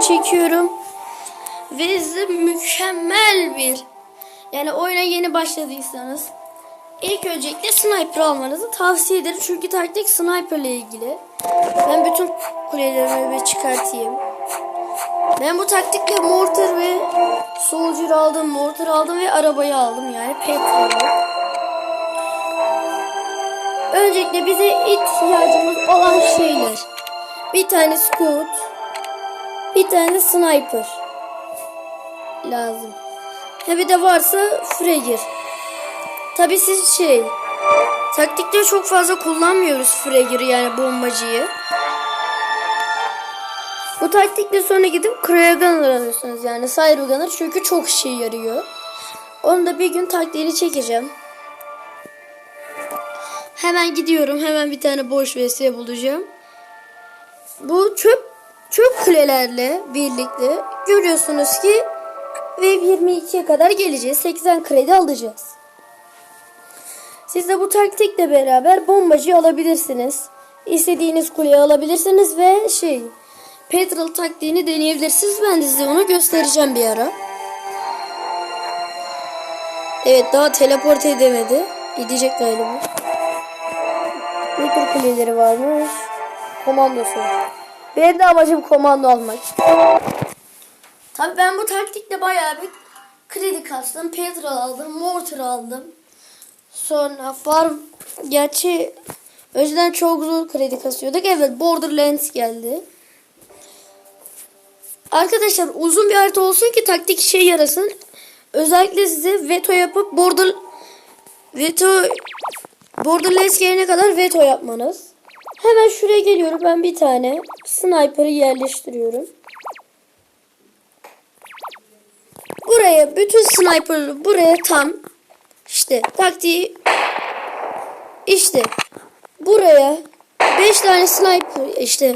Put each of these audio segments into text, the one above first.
çekiyorum. Ve mükemmel bir yani oyuna yeni başladıysanız ilk öncelikle sniper almanızı tavsiye ederim. Çünkü taktik sniper ile ilgili. Ben bütün kulelerimi bir çıkartayım. Ben bu taktikle mortar ve soldier aldım, mortar aldım ve arabayı aldım yani petrolü. Öncelikle bize ihtiyacımız olan şeyler. Bir tane scout, bir tane sniper lazım. Ha bir de varsa fragir. Tabi siz şey, taktikte çok fazla kullanmıyoruz fragir'i yani bombacıyı. Bu taktikle sonra gidip Cryo Gunner alıyorsunuz yani Cyber Gunner çünkü çok işe yarıyor. Onu da bir gün taktiğini çekeceğim. Hemen gidiyorum. Hemen bir tane boş vs bulacağım. Bu çöp çöp kulelerle birlikte görüyorsunuz ki ve 22'ye kadar geleceğiz. 80 kredi alacağız. Siz de bu taktikle beraber bombacı alabilirsiniz. İstediğiniz kuleyi alabilirsiniz ve şey petrol taktiğini deneyebilirsiniz. Ben de size onu göstereceğim bir ara. Evet daha teleport edemedi. Gidecek galiba. Ne tür kuleleri varmış? Komandosu. Benim de amacım komando almak. Tabii ben bu taktikle bayağı bir kredi kastım. Petrol aldım, mortar aldım. Sonra farm gerçi önceden çok zor kredi kasıyorduk. Evet Borderlands geldi. Arkadaşlar uzun bir harita olsun ki taktik işe yarasın. Özellikle size veto yapıp border veto Borderlands gelene kadar veto yapmanız. Hemen şuraya geliyorum ben bir tane sniper'ı yerleştiriyorum. Buraya bütün sniper'ı buraya tam işte taktiği işte buraya 5 tane sniper işte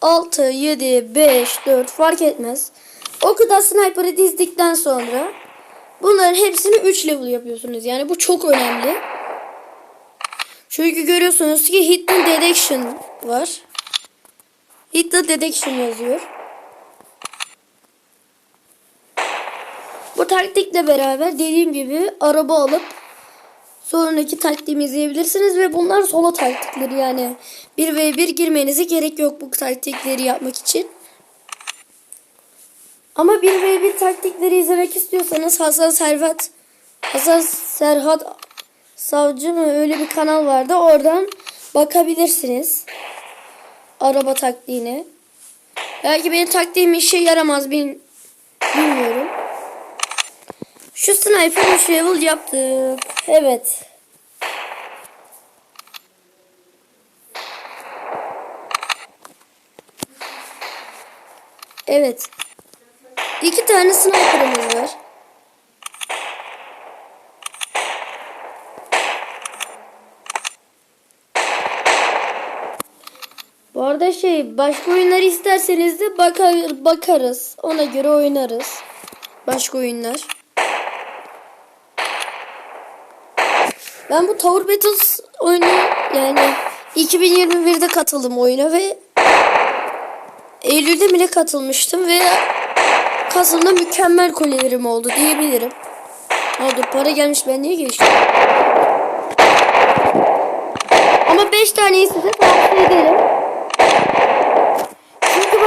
6 7 5 4 fark etmez. O kadar sniper'ı dizdikten sonra bunların hepsini 3 level yapıyorsunuz. Yani bu çok önemli. Çünkü görüyorsunuz ki Hidden Detection var. Hidden Detection yazıyor. Bu taktikle beraber dediğim gibi araba alıp sonraki taktiğimi izleyebilirsiniz ve bunlar solo taktikleri yani 1 ve 1 girmenize gerek yok bu taktikleri yapmak için. Ama 1 ve 1 taktikleri izlemek istiyorsanız Hasan Serhat Hasan Serhat Savcı mı öyle bir kanal vardı oradan bakabilirsiniz. Araba taktiğine. Belki benim taktiğim işe yaramaz bilmiyorum. Şu sniper 3 level yaptık. Evet. Evet. İki tane sniper'ımız var. Bu arada şey başka oyunlar isterseniz de bakar, bakarız. Ona göre oynarız. Başka oyunlar. Ben bu Tower Battles oyunu yani 2021'de katıldım oyuna ve Eylül'de bile katılmıştım ve Kasım'da mükemmel kolelerim oldu diyebilirim. Ne oldu para gelmiş ben niye geçtim? Ama 5 taneyi size tavsiye ederim. Çünkü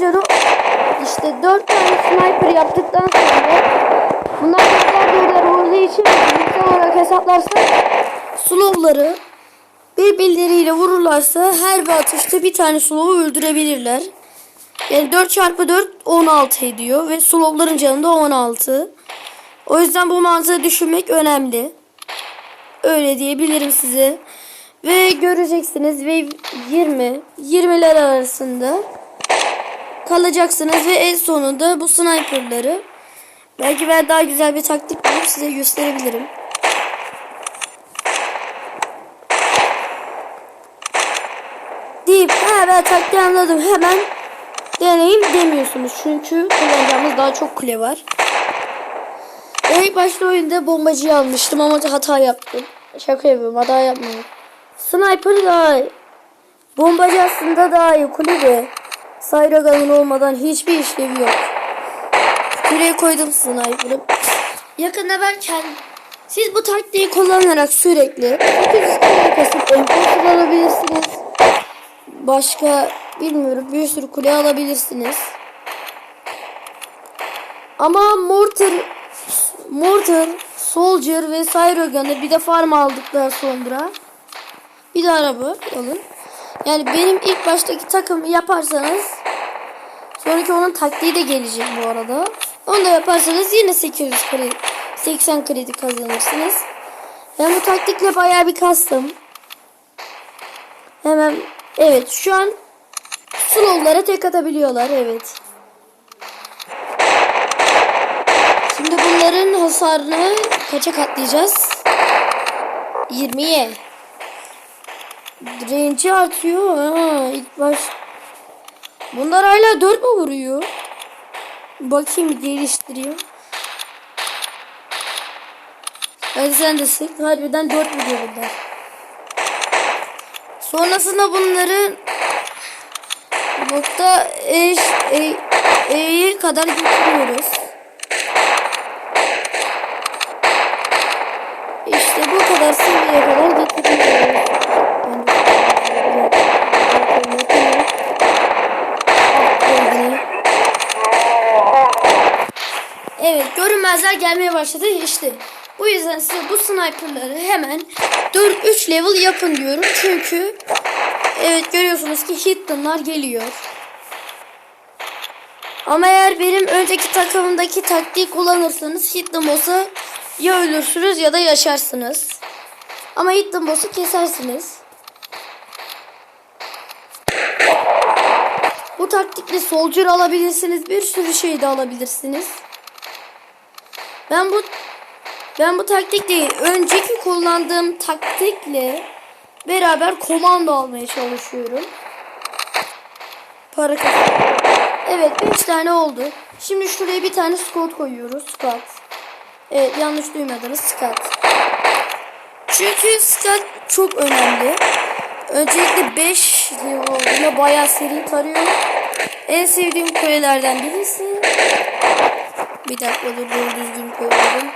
canı işte 4 tane sniper yaptıktan sonra bunlar dörtler dörtler olduğu için fiziksel olarak hesaplarsak slowları birbirleriyle vururlarsa her bir atışta bir tane slow'u öldürebilirler. Yani 4 çarpı 4 16 ediyor ve slow'ların canı da 16. O yüzden bu mantığı düşünmek önemli. Öyle diyebilirim size. Ve göreceksiniz ve 20 20'ler arasında kalacaksınız ve en sonunda bu sniperları belki ben daha güzel bir taktik bulup size gösterebilirim. Deyip ha ben taktiği anladım hemen deneyim demiyorsunuz. Çünkü kullanacağımız daha çok kule var. Ben ilk başta oyunda bombacıyı almıştım ama hata yaptım. Şaka yapıyorum hata yapmadım. Sniper daha iyi. Bombacı aslında daha iyi kulübe. Sayragan'ın olmadan hiçbir işlevi yok. Buraya koydum sniper'ı. Yakında ben kendim... Siz bu taktiği kullanarak sürekli 800 kule kasıp imposter alabilirsiniz. Başka bilmiyorum bir sürü kule alabilirsiniz. Ama Mortar, Mortar, Soldier ve Cyrogan'ı bir de farm aldıktan sonra bir de araba alın. Yani benim ilk baştaki takımı yaparsanız sonraki onun taktiği de gelecek bu arada. Onu da yaparsanız yine 800 kredi, 80 kredi kazanırsınız. Ben bu taktikle bayağı bir kastım. Hemen evet şu an slowlara tek atabiliyorlar evet. Şimdi bunların hasarını kaça katlayacağız? 20'ye. Range'i artıyor. Ha, ilk baş. Bunlar hala 4 mü vuruyor? Bakayım geliştiriyor. Hadi sen de sık. Harbiden 4 vuruyor bunlar. Sonrasında bunları nokta E, e, E'ye kadar getiriyoruz. İşte bu kadar seviyeye kadar getiriyoruz. Evet görünmezler gelmeye başladı işte. Bu yüzden size bu sniperları hemen 4-3 level yapın diyorum. Çünkü evet görüyorsunuz ki hittonlar geliyor. Ama eğer benim önceki takımımdaki taktiği kullanırsanız hitton olsa ya ölürsünüz ya da yaşarsınız. Ama hitton boss'u kesersiniz. Bu taktikle soldier alabilirsiniz. Bir sürü şey de alabilirsiniz. Ben bu ben bu taktikle önceki kullandığım taktikle beraber komando almaya çalışıyorum. Para kazan. Evet 5 tane oldu. Şimdi şuraya bir tane squad koyuyoruz. Squad. Evet yanlış duymadınız squad. Çünkü squad çok önemli. Öncelikle 5 olduğunda bayağı seri tarıyor. En sevdiğim kulelerden birisi. Bir dakika dur doğru düzgün koyalım.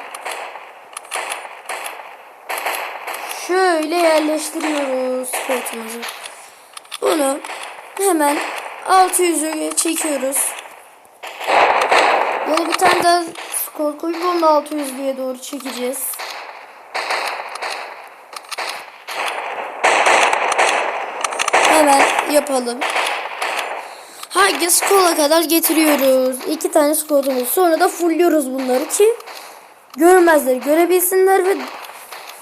Şöyle yerleştiriyoruz koltuğumuzu. Bunu hemen 600'e çekiyoruz. Yine bir tane daha skor koyup onu da 600'lüğe doğru çekeceğiz. Hemen yapalım. Hangi skola kadar getiriyoruz. İki tane skodumuz. Sonra da fullliyoruz bunları ki görmezler, görebilsinler ve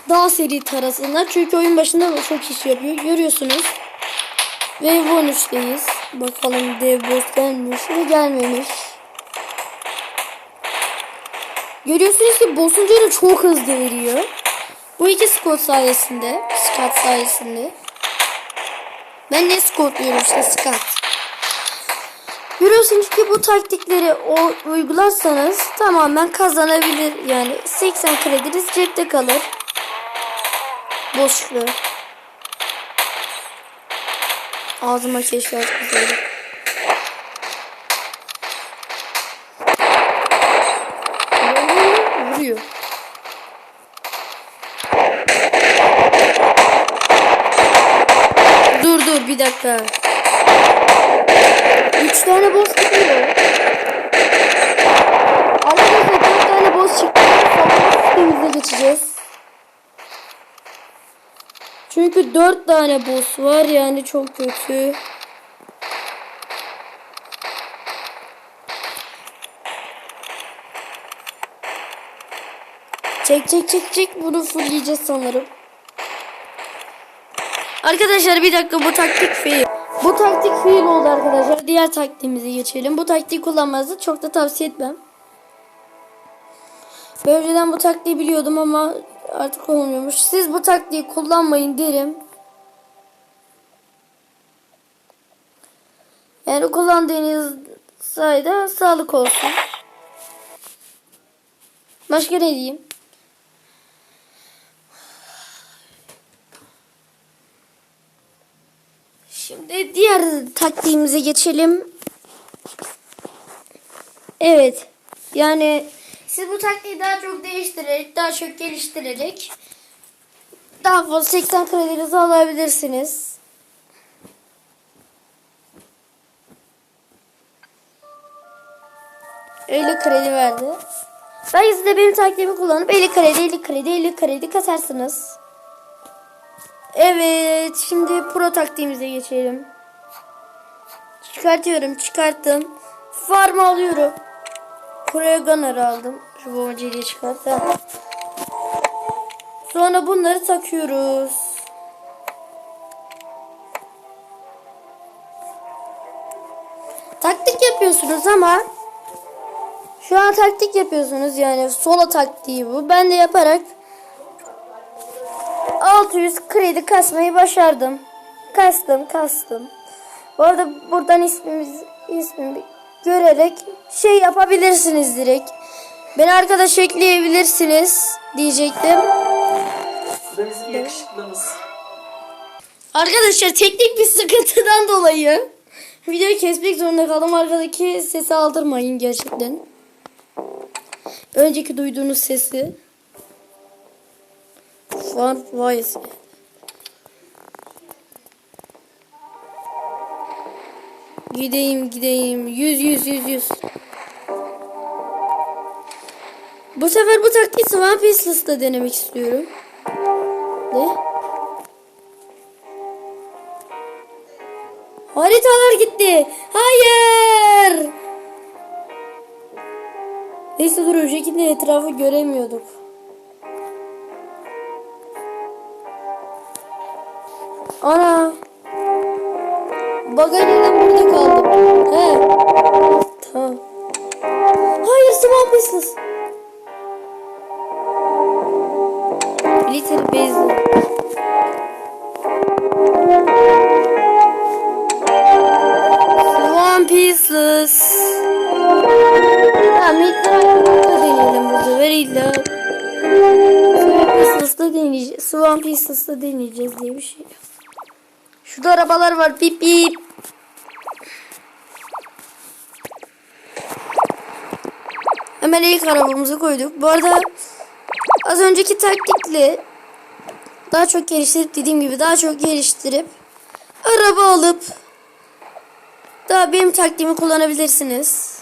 daha seri tarasınlar. Çünkü oyun başında da çok iş yapıyor. Görüyorsunuz. Ve 13'teyiz. Bakalım dev boss gelmiş mi gelmemiş. Görüyorsunuz ki boss'un canı çok hızlı veriyor. Bu iki squad sayesinde. Squad sayesinde. Ben ne squad diyorum işte squad. Görüyorsunuz ki bu taktikleri o uygularsanız tamamen kazanabilir. Yani 80 krediniz cepte kalır. Boşluğu. Ağzıma keşfet kızardı. Vuruyor. Dur dur bir dakika. Üç tane boss çıkıyor. Arkadaşlar dört tane boss çıktı. Sonra sistemimize geçeceğiz. Çünkü dört tane boss var yani çok kötü. Çek çek çek çek bunu fullleyeceğiz sanırım. Arkadaşlar bir dakika bu taktik fail. Bu taktik fail oldu arkadaşlar. Diğer taktiğimize geçelim. Bu taktiği kullanmanızı çok da tavsiye etmem. Ben önceden bu taktiği biliyordum ama artık olmuyormuş. Siz bu taktiği kullanmayın derim. Yani kullandığınız sayede sağlık olsun. Başka ne diyeyim? Diğer taktiğimize geçelim. Evet. Yani siz bu taktiği daha çok değiştirerek, daha çok geliştirerek daha fazla 80 kredinizi alabilirsiniz. Öyle kredi verdi. Belki siz de benim taktiğimi kullanıp 50 kredi, 50 kredi, 50 kredi kasarsınız. Evet, şimdi pro taktiğimize geçelim. Çıkartıyorum, çıkarttım. Farm alıyorum. Buraya gunner aldım. Şu bombacıyı çıkarttım. Sonra bunları takıyoruz. Taktik yapıyorsunuz ama şu an taktik yapıyorsunuz yani sola taktiği bu. Ben de yaparak 600 kredi kasmayı başardım. Kastım, kastım. Bu arada buradan ismimiz ismimi görerek şey yapabilirsiniz direkt. Beni arkadaş ekleyebilirsiniz diyecektim. Bu da bizim yakışıklımız. Arkadaşlar teknik bir sıkıntıdan dolayı videoyu kesmek zorunda kaldım. Arkadaki sesi aldırmayın gerçekten. Önceki duyduğunuz sesi. Far Voice. Gideyim gideyim. Yüz yüz yüz yüz. Bu sefer bu taktiği Swamp Islas'ta denemek istiyorum. Ne? Haritalar gitti. Hayır. Neyse dur öncekinde etrafı göremiyorduk. Ana. Bagajıyla burada kaldım. He. Tamam. Hayır Swamp Islas. Little Basil. Swamp Islas. Tamam Midnight'da deneyelim bu sefer illa. Swamp Islas'da deneyeceğiz. Swamp Islas'da deneyeceğiz diye bir şey. Şurada arabalar var. Bip bip. Hemen ilk arabamızı koyduk. Bu arada az önceki taktikle daha çok geliştirip dediğim gibi daha çok geliştirip araba alıp daha benim taktiğimi kullanabilirsiniz.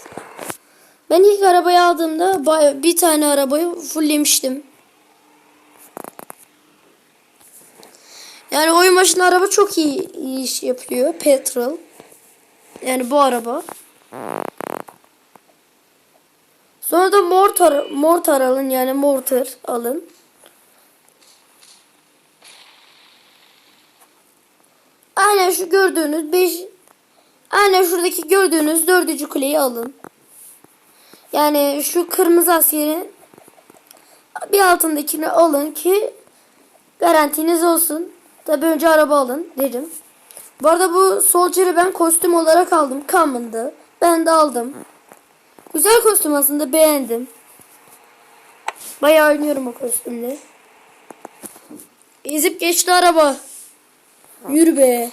Ben ilk arabayı aldığımda bir tane arabayı fulllemiştim. Yani oyun başında araba çok iyi, iş yapıyor. Petrol. Yani bu araba. Sonra da mortar, mortar alın yani mortar alın. Aynen şu gördüğünüz 5 Aynen şuradaki gördüğünüz dördüncü kuleyi alın. Yani şu kırmızı askerin bir altındakini alın ki garantiniz olsun. Tabi önce araba alın dedim. Bu arada bu Soldier'ı ben kostüm olarak aldım. Common'dı. Ben de aldım. Güzel kostüm aslında beğendim. Bayağı oynuyorum o kostümle. Ezip geçti araba. Yürü be.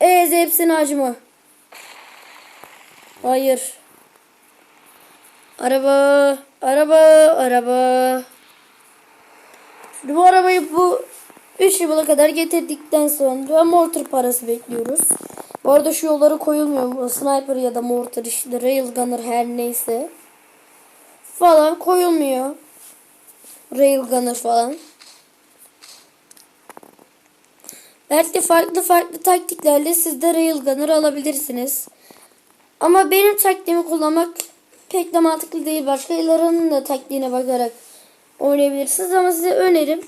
Ez hepsini acıma. Hayır. Araba, araba, araba. Bu arabayı bu 3 yıla kadar getirdikten sonra mortar parası bekliyoruz. Bu arada şu yollara koyulmuyor. Bu Sniper ya da mortar işte railgunner her neyse. Falan koyulmuyor. Railgunner falan. Belki farklı farklı taktiklerle siz de railgunner alabilirsiniz. Ama benim taktiğimi kullanmak pek de mantıklı değil. Başkalarının da taktiğine bakarak oynayabilirsiniz. Ama size önerim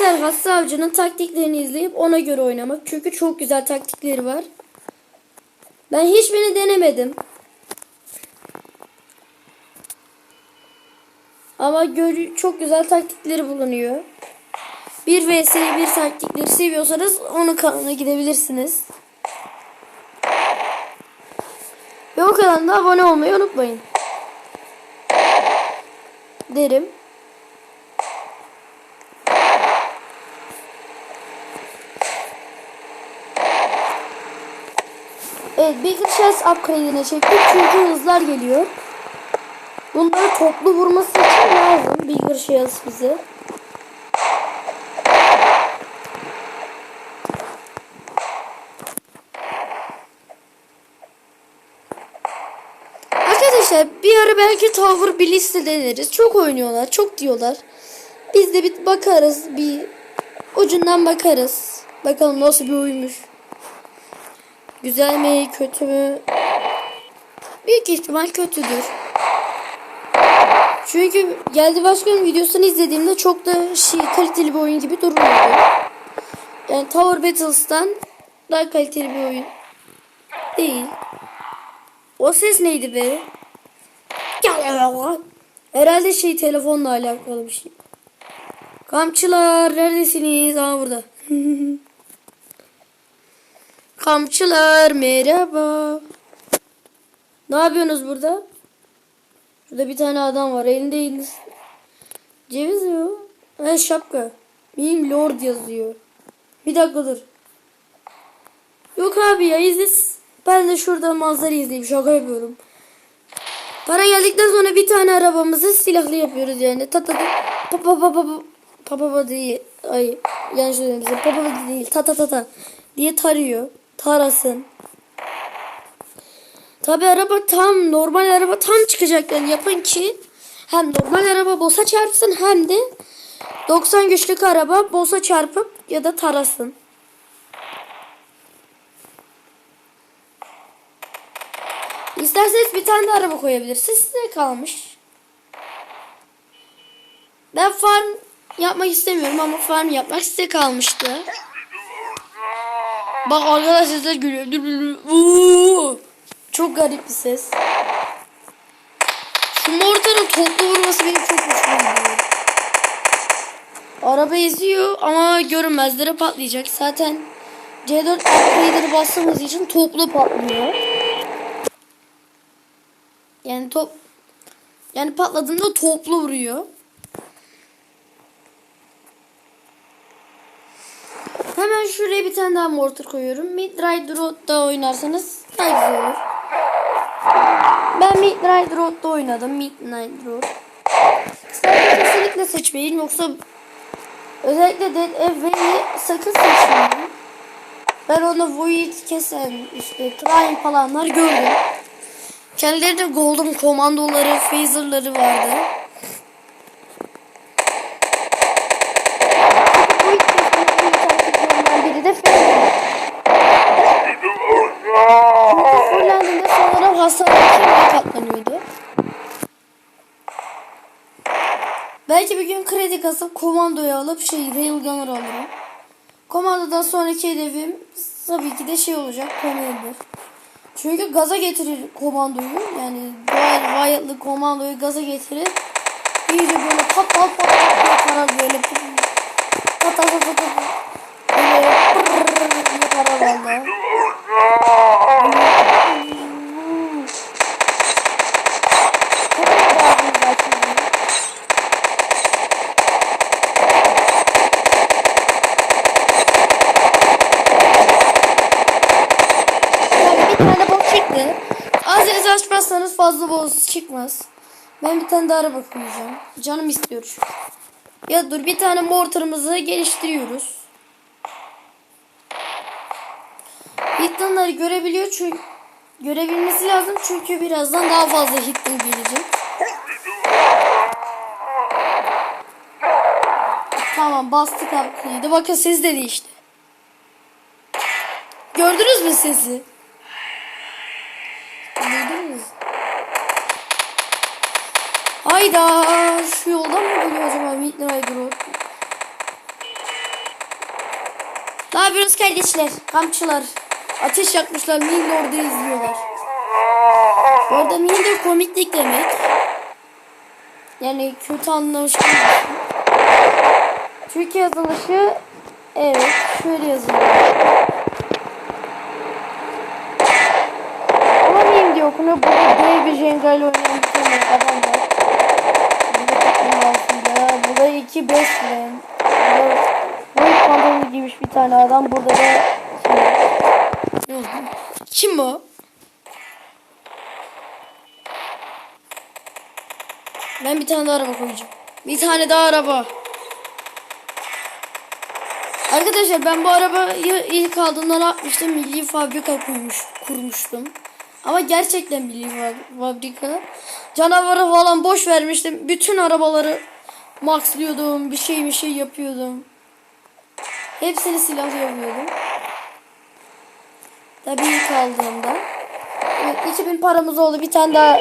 Serhat Savcı'nın taktiklerini izleyip ona göre oynamak. Çünkü çok güzel taktikleri var. Ben hiçbirini denemedim. Ama çok güzel taktikleri bulunuyor. 1 vs 1 taktikleri seviyorsanız onun kanalına gidebilirsiniz. Ve o kanalda abone olmayı unutmayın. Derim. Evet Bigger Shells upgrade'ine çektik çünkü hızlar geliyor. Bunları toplu vurması için lazım Bigger Shells bize. Arkadaşlar bir ara belki Tower Bliss'te deneriz. Çok oynuyorlar, çok diyorlar. Biz de bir bakarız, bir ucundan bakarız. Bakalım nasıl bir oyunmuş. Güzel mi, kötü mü? Büyük ihtimal kötüdür. Çünkü geldi başkanın videosunu izlediğimde çok da şey kaliteli bir oyun gibi durmuyordu. Yani Tower Battles'tan daha kaliteli bir oyun değil. O ses neydi be? Herhalde şey telefonla alakalı bir şey. Kamçılar neredesiniz? Aa burada. Kamçılar merhaba. Ne yapıyorsunuz burada? Şurada bir tane adam var. Elinde eliniz. Ceviz mi o? Ha şapka. Benim lord yazıyor. Bir dakika dur. Yok abi ya izle. Ben de şurada manzara izleyeyim. Şaka yapıyorum. Para geldikten sonra bir tane arabamızı silahlı yapıyoruz yani. Ta ta ta. Pa pa pa pa değil. Ay yanlış söyledim size. Pa pa pa değil. Ta ta ta ta. Diye tarıyor. Tarasın. Tabi araba tam normal araba tam çıkacak yani yapın ki hem normal araba bossa çarpsın hem de 90 güçlük araba bossa çarpıp ya da tarasın. İsterseniz bir tane de araba koyabilirsiniz. Size kalmış. Ben farm yapmak istemiyorum ama farm yapmak size kalmıştı. Bak arkadaşlar sesler. Uuu. Çok garip bir ses. Şu mortarın toplu vurması benim çok hoşuma. Araba eziyor ama görünmezlere patlayacak. Zaten C4 upgrader'ı bastığımız için toplu patlıyor. Yani top yani patladığında toplu vuruyor. Hemen şuraya bir tane daha mortar koyuyorum. Midnight Road'da oynarsanız daha güzel olur. Ben Midnight Road'da oynadım. Midnight Road. Sen kesinlikle seçmeyin yoksa özellikle Dead Away'i sakın seçmeyin. Ben onu Void kesen işte Prime falanlar gördüm. Kendilerinde Golden komandoları, phaserları vardı. Belki bir gün kredi kasıp komandoyu alıp şey railgunner alırım. Komandodan sonraki hedefim tabii ki de şey olacak commander. Çünkü gaza getirir komandoyu. Yani Royal Riot'lı komandoyu gaza getirir. İyice böyle pat pat pat pat pat parar böyle. Pat pat pat pat pat. Böyle parar valla. Çok lazım zaten. Tabii bir tane boss çıktı. Azeniz açmazsanız fazla boss çıkmaz. Ben bir tane daha araba koyacağım. Canım istiyor çünkü. Ya dur bir tane mortarımızı geliştiriyoruz. Hitler'ları görebiliyor çünkü görebilmesi lazım çünkü birazdan daha fazla Hitler gelecek. Tamam bastık upgrade'i. Bakın ses de değişti. Gördünüz mü sesi? Duydunuz mu? Hayda şu yoldan mı geliyor acaba Midnight Road? Ne yapıyorsunuz kardeşler? Kampçılar. Ateş yakmışlar. Mil orada izliyorlar. Bu arada komiklik demek. Yani kötü anlamış olmasın. Türk yazılışı evet şöyle yazılıyor. Ama miyim diye okunuyor. Burada dev bir Jenga ile oynayan 2 5 ile Void pantolonu giymiş bir tane adam burada da Kim o? Ben bir tane daha araba koyacağım. Bir tane daha araba. Arkadaşlar ben bu arabayı ilk aldığımda yapmıştım? Milli fabrika kurmuş, kurmuştum. Ama gerçekten milli fabrika. Canavarı falan boş vermiştim. Bütün arabaları maxlıyordum. Bir şey bir şey yapıyordum. Hepsini silah yapıyordum. Tabii ilk aldığımda. Evet, 2000 paramız oldu. Bir tane daha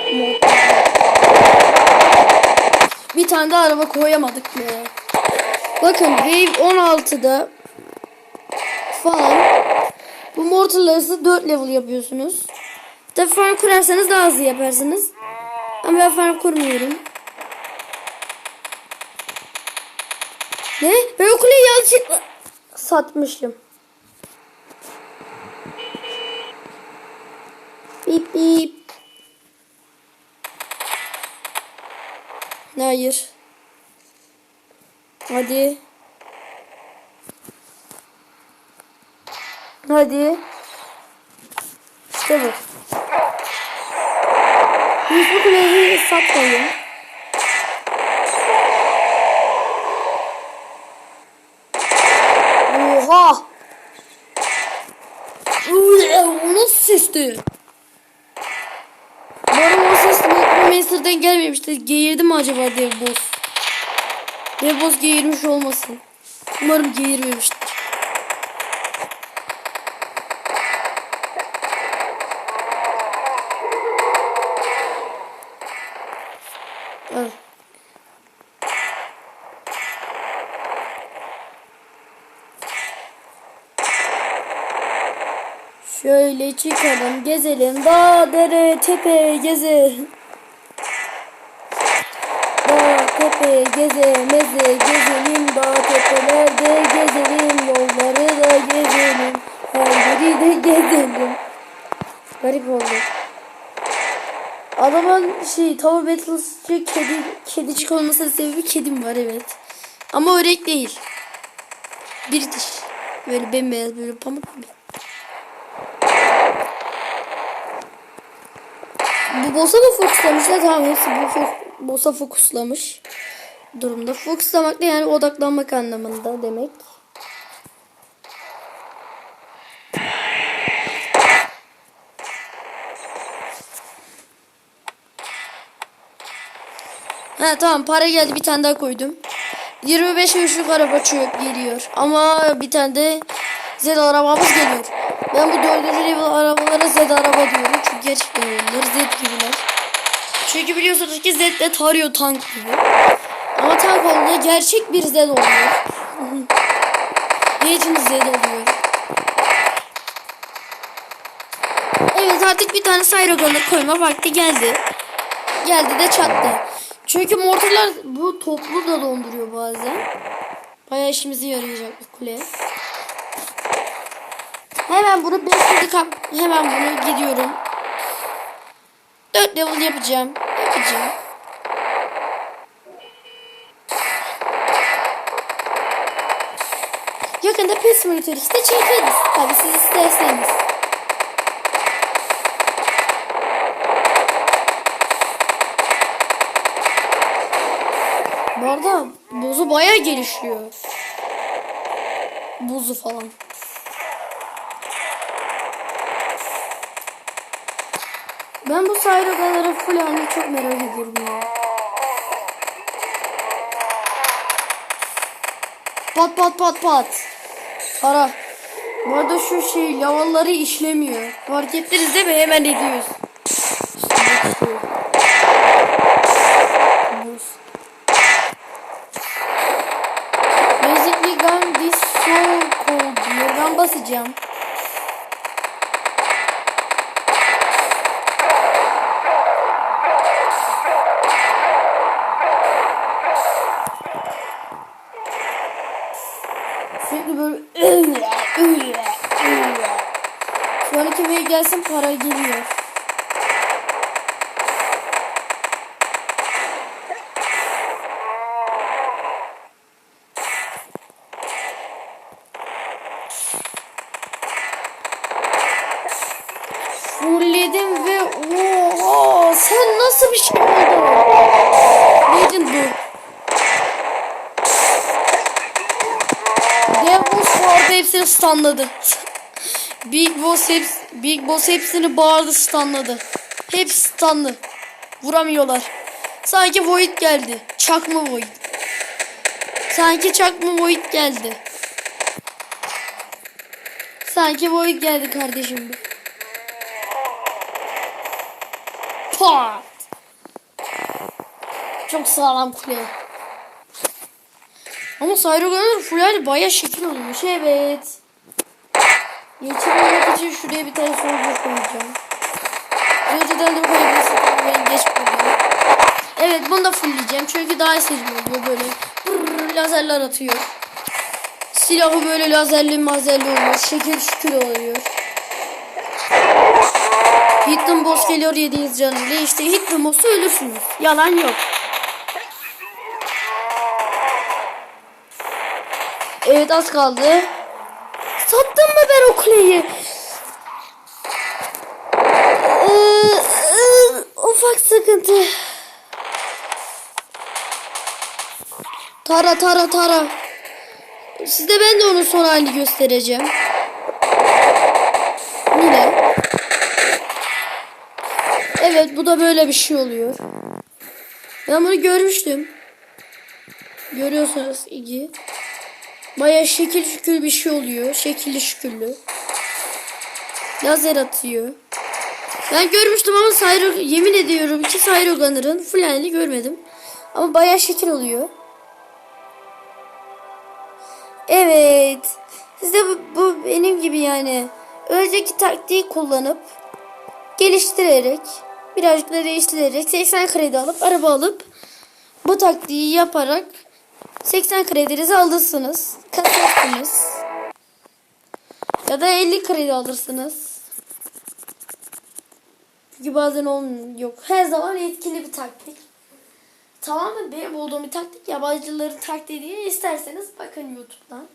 bir tane daha araba koyamadık ya. Bakın Wave 16'da falan bu mortarları 4 level yapıyorsunuz. Tabi farm kurarsanız daha hızlı yaparsınız. Ama ben farm kurmuyorum. Ne? Ben o kuleyi yanlışlıkla satmışım. Bip bip. Hayır. Hadi. Hadi. İşte bu. Biz bu kuleyi satmayın. Oha! Uy, O nasıl sesti? Bana o ses Necromancer'dan gelmemişti. Geğirdi mi acaba Dev Boss? Dev Boss geğirmiş olmasın. Umarım geğirmemiştir. Çıkalım, gezelim. Dağ, dere, tepe, geze. Dağ, tepe, geze, meze, gezelim. Dağ, tepelerde gezelim. Yolları da gezelim. Her yeri de gezelim. Garip oldu. Adamın şey Tower Battles'cı kedi, kedicik olmasının sebebi kedim var evet. Ama örek değil. British. Böyle bembeyaz böyle pamuk gibi. Bu boss'a da fokuslamışlar. Tamam hepsi bu fo- boss'a fokuslamış durumda. Fokuslamak da yani odaklanmak anlamında demek. Ha tamam para geldi bir tane daha koydum. 25 güçlük araba çöp geliyor. Ama bir tane de Z arabamız geliyor. Ben bu dördüncü level arabalara Z araba diyorum. Çünkü gerçekten onlar Z gibiler. Çünkü biliyorsunuz ki Z de tarıyor tank gibi. Ama tank olduğunda gerçek bir Z oluyor. ne için Z oluyor? Evet artık bir tane Cyrogon'u koyma vakti geldi. Geldi de çattı. Çünkü mortarlar bu toplu da donduruyor bazen. Bayağı işimize yarayacak bu kule. Hemen bunu 5 kap hemen bunu gidiyorum. 4 level yapacağım. Yapacağım. Yakında Pet Simulator işte çekeriz. Tabi siz isterseniz. Bu arada bozu bayağı gelişiyor. Buzu falan. Ben bu sayrogaların full halini çok merak ediyorum ya. Pat pat pat pat. Para. Bu arada şu şey lavalları işlemiyor. Fark ettiniz değil mi? Hemen ediyoruz. Şey. Basically gun this so cold basacağım. Sürekli böyle Sonraki wave gelsin para geliyor. Nasıl bir şey oldun? Legend bu. Dev Boss hepsini stunladı. Big Boss heps, Big Boss hepsini bağırdı stunladı. Hepsi stunlı. Vuramıyorlar. Sanki Void geldi. Çakma Void. Sanki çakma Void geldi. Sanki Void geldi kardeşim. Pat. Çok sağlam kule. Ama Cyrogan'ın full baya şekil olmuş. Evet. Geçirmemek için şuraya bir tane soldier koyacağım. Önceden de koyabilirsin. Ben geç koyacağım. Evet bunu da fullleyeceğim. Çünkü daha seri oluyor böyle. Brrr, lazerler atıyor. Silahı böyle lazerli mazerli oluyor. Şekil şükür oluyor. Hidden boss geliyor yediğiniz canıyla. İşte Hidden boss'u ölürsünüz. Yalan yok. Evet az kaldı. Sattım mı ben o kuleyi? Ee, e, ufak sıkıntı. Tara tara tara. Size ben de onun son halini göstereceğim. Yine. Evet bu da böyle bir şey oluyor. Ben bunu görmüştüm. Görüyorsunuz Igi. Baya şekil şükür bir şey oluyor. Şekilli şükürlü. Lazer atıyor. Ben görmüştüm ama Sayro, yemin ediyorum ki Sayro Gunner'ın full halini görmedim. Ama baya şekil oluyor. Evet. Siz de bu, bu benim gibi yani önceki taktiği kullanıp geliştirerek birazcık da değiştirerek 80 kredi alıp araba alıp bu taktiği yaparak 80 kredinizi alırsınız. Kasarsınız. Ya da 50 kredi alırsınız. Çünkü bazen olmuyor. Yok. Her zaman etkili bir taktik. Tamamen benim bulduğum bir taktik. Yabancıların taktiği diye isterseniz bakın YouTube'dan.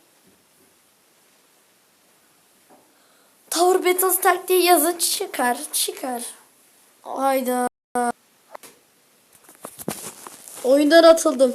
Tower Battles taktiği yazın çıkar. Çıkar. Hayda. Oyundan atıldım.